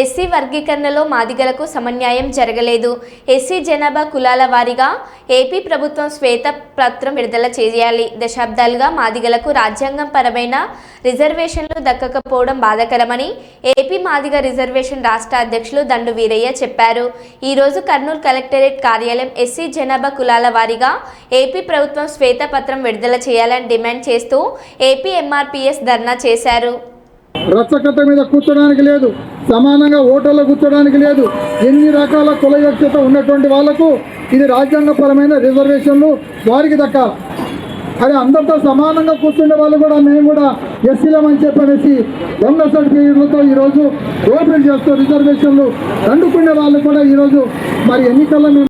SC వర్గీకరణలో మాదిగలకు సమన్యాయం జరగలేదు. ఎస్సీ జనాభా కులాల వారీగా ఏపీ ప్రభుత్వం శ్వేత పత్రం విడుదల చేయాలి. దశాబ్దాలుగా మాదిగలకు రాజ్యాంగం పరమైన రిజర్వేషన్లు దక్కకపోవడం బాధాకరమని ఏపీ మాదిగ రిజర్వేషన్ రాష్ట్ర అధ్యక్షులు దండు వీరయ్య చెప్పారు. ఈరోజు కర్నూలు కలెక్టరేట్ కార్యాలయం ఎస్సీ జనాభా కులాల వారీగా ఏపీ ప్రభుత్వం శ్వేతపత్రం విడుదల చేయాలని డిమాండ్ చేస్తూ ఏపీ ఎంఆర్పీఎస్ ధర్నా చేశారు. రచ్చకట్ట మీద కూర్చోడానికి లేదు. సమానంగా ఓటర్లో కూర్చోడానికి లేదు. ఎన్ని రకాల కుల వివక్షత ఉన్నటువంటి వాళ్ళకు ఇది రాజ్యాంగపరమైన రిజర్వేషన్లు వారికి దక్కాలి. అది అందరితో సమానంగా కూర్చుండే వాళ్ళు కూడా మేము కూడా ఎస్సీలం అని చెప్పనేసి దొంగ సర్టిఫికేట్లతో ఈరోజు దోపిడీ చేస్తూ రిజర్వేషన్లు దండుకునే వాళ్ళు కూడా ఈరోజు మరి ఎన్నికల్లో మేము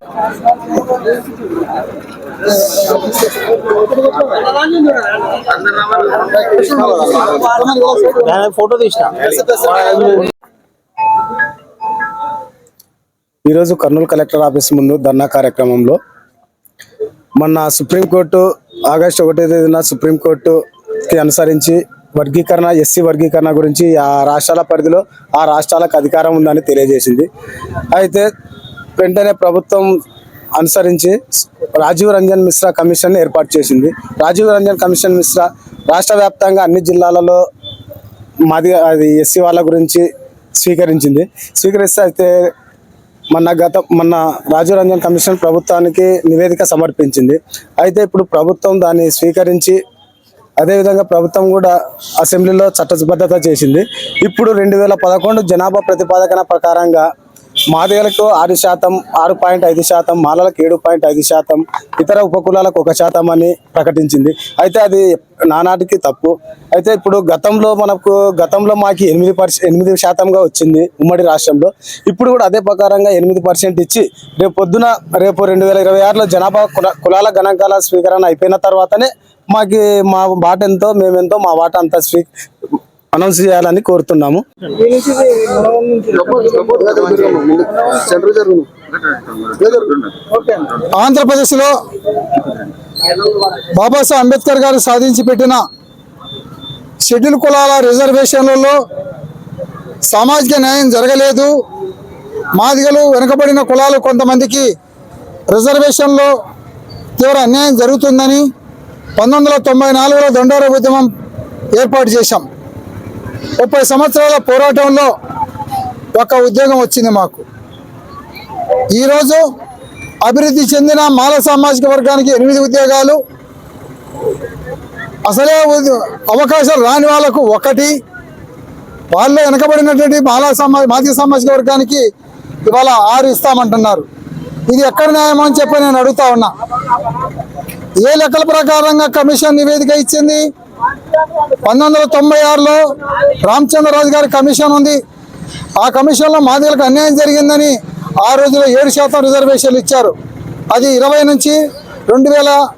నేను ఫోటో తీసిన. ఈరోజు కర్నూలు కలెక్టర్ ఆఫీస్ ముందు ధర్నా కార్యక్రమంలో మొన్న సుప్రీంకోర్టు ఆగస్టు ఒకటో తేదీన సుప్రీంకోర్టుకి అనుసరించి వర్గీకరణ ఎస్సీ వర్గీకరణ గురించి ఆ రాష్ట్రాల పరిధిలో ఆ రాష్ట్రాలకు అధికారం ఉందని తెలియజేసింది. అయితే వెంటనే ప్రభుత్వం అనుసరించి రాజీవ్ రంజన్ మిశ్రా కమిషన్ ఏర్పాటు చేసింది. రాజీవ్ రంజన్ కమిషన్ మిశ్రా రాష్ట్ర వ్యాప్తంగా అన్ని జిల్లాలలో మాది అది ఎస్సీ వాళ్ళ గురించి స్వీకరించింది. స్వీకరిస్తే అయితే మన గత మన రాజీవ్ కమిషన్ ప్రభుత్వానికి నివేదిక సమర్పించింది. అయితే ఇప్పుడు ప్రభుత్వం దాన్ని స్వీకరించి అదేవిధంగా ప్రభుత్వం కూడా అసెంబ్లీలో చట్టబద్ధత చేసింది. ఇప్పుడు రెండు వేల పదకొండు జనాభా ప్రతిపాదన ప్రకారంగా మాదిగలకు ఆరు శాతం ఆరు పాయింట్ ఐదు శాతం మాలలకు ఏడు పాయింట్ ఐదు శాతం ఇతర ఉపకులాలకు ఒక శాతం అని ప్రకటించింది. అయితే అది నానాటికి తప్పు. అయితే ఇప్పుడు గతంలో మనకు గతంలో మాకు ఎనిమిది పర్సెంట్ ఎనిమిది శాతంగా వచ్చింది ఉమ్మడి రాష్ట్రంలో. ఇప్పుడు కూడా అదే ప్రకారంగా ఎనిమిది పర్సెంట్ ఇచ్చి రేపు పొద్దున రేపు రెండు వేల ఇరవై ఆరులో జనాభా కుల- కులాల గణాంకాల స్వీకరణ అయిపోయిన తర్వాతనే మాకు మా బాట ఎంతో మేమెంతో మా వాట అంతా స్వీ అనౌన్స్ చేయాలని కోరుతున్నాము. ఆంధ్రప్రదేశ్లో బాబాసాహెబ్ అంబేద్కర్ గారు సాధించి పెట్టిన షెడ్యూల్ కులాల రిజర్వేషన్లలో సామాజిక న్యాయం జరగలేదు. మాదిగలు వెనుకబడిన కులాలు కొంతమందికి రిజర్వేషన్లో తీవ్ర అన్యాయం జరుగుతుందని పంతొమ్మిది వందల తొంభై నాలుగులో దండోర ఉద్యమం ఏర్పాటు చేశాం. ముప్పై సంవత్సరాల పోరాటంలో ఒక ఉద్యోగం వచ్చింది మాకు. ఈరోజు అభివృద్ధి చెందిన మాల సామాజిక వర్గానికి ఎనిమిది ఉద్యోగాలు. అసలే అవకాశాలు రాని వాళ్ళకు ఒకటి. వాళ్ళు వెనకబడినటువంటి మాలా సమాజ మాదిక సామాజిక వర్గానికి ఇవాళ ఆరు ఇస్తామంటున్నారు. ఇది ఎక్కడ న్యాయమో అని చెప్పి నేను అడుగుతా ఉన్నా. ఏ లెక్కల ప్రకారంగా కమిషన్ నివేదిక ఇచ్చింది? పంతొమ్మిది వందల తొంభై ఆరులో రామచంద్రరాజు గారి కమిషన్ ఉంది. ఆ కమిషన్లో మాదిగలకు అన్యాయం జరిగిందని ఆ రోజులో ఏడు శాతం రిజర్వేషన్లు ఇచ్చారు. అది ఇరవై నుంచి రెండు వేల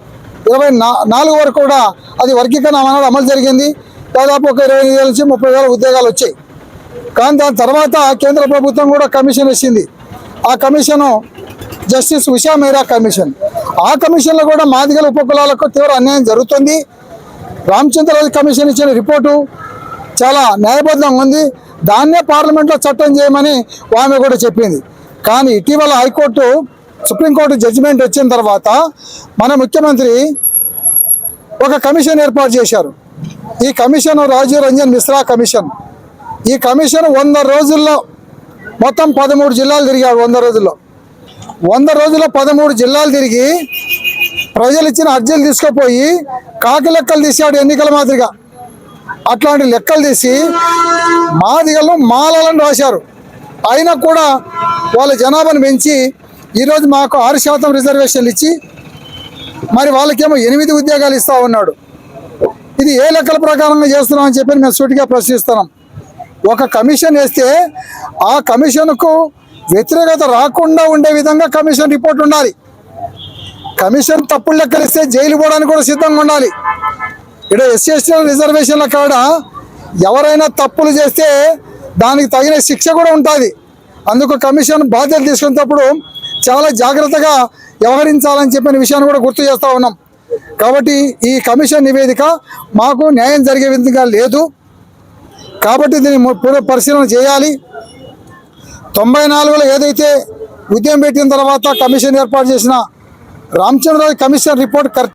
ఇరవై నా- నాలుగు వరకు కూడా అది వర్గీకరణ అమలు అమలు జరిగింది. దాదాపు ఒక ఇరవై ఎనిమిది వేల నుంచి ముప్పై వేల ఉద్యోగాలు వచ్చాయి. కానీ దాని తర్వాత కేంద్ర ప్రభుత్వం కూడా కమిషన్ ఇచ్చింది ఆ కమిషను జస్టిస్ ఉషా మేరా కమిషన్. ఆ కమిషన్లో కూడా మాదిగల ఉపకులాలకు తీవ్ర అన్యాయం జరుగుతుంది. రామచంద్రరాజు కమిషన్ ఇచ్చిన రిపోర్టు చాలా న్యాయబద్ధంగా ఉంది. దాన్నే పార్లమెంట్లో చట్టం చేయమని ఆమె కూడా చెప్పింది. కానీ ఇటీవల హైకోర్టు సుప్రీంకోర్టు జడ్జిమెంట్ వచ్చిన తర్వాత మన ముఖ్యమంత్రి ఒక కమిషన్ ఏర్పాటు చేశారు. ఈ కమిషన్ రాజీవ్ రంజన్ మిశ్రా కమిషన్. ఈ కమిషన్ వంద రోజుల్లో మొత్తం పదమూడు జిల్లాలు తిరిగాడు వంద రోజుల్లో. వంద రోజుల్లో పదమూడు జిల్లాలు తిరిగి ప్రజలు ఇచ్చిన అర్జీలు తీసుకుపోయి కాకి లెక్కలు తీసాడు ఎన్నికల మాదిరిగా. అట్లాంటి లెక్కలు తీసి మాదిగలు మాలలను రాశారు. అయినా కూడా వాళ్ళ జనాభాను పెంచి ఈరోజు మాకు ఆరు శాతం రిజర్వేషన్లు ఇచ్చి మరి వాళ్ళకేమో ఎనిమిది ఉద్యోగాలు ఇస్తా ఉన్నాడు. ఇది ఏ లెక్కల ప్రకారంగా చేస్తున్నాం అని చెప్పి మేము సూటిగా ప్రశ్నిస్తున్నాం. ఒక కమిషన్ వేస్తే ఆ కమిషన్కు వ్యతిరేకత రాకుండా ఉండే విధంగా కమిషన్ రిపోర్ట్ ఉండాలి. కమిషన్ తప్పులు లెక్కలిస్తే జైలు పోవడానికి కూడా సిద్ధంగా ఉండాలి. ఇక్కడ ఎస్సీ రిజర్వేషన్ల కాడ ఎవరైనా తప్పులు చేస్తే దానికి తగిన శిక్ష కూడా ఉంటుంది. అందుకు కమిషన్ బాధ్యత తీసుకునేటప్పుడు చాలా జాగ్రత్తగా వ్యవహరించాలని చెప్పిన విషయాన్ని కూడా గుర్తు చేస్తూ ఉన్నాం. కాబట్టి ఈ కమిషన్ నివేదిక మాకు న్యాయం జరిగే విధంగా లేదు. కాబట్టి దీన్ని పునః పరిశీలన చేయాలి. తొంభై నాలుగులో ఏదైతే ఉద్యమం పెట్టిన తర్వాత కమిషన్ ఏర్పాటు చేసిన రామచంద్రరావు కమిషన్ రిపోర్ట్ కరెక్ట్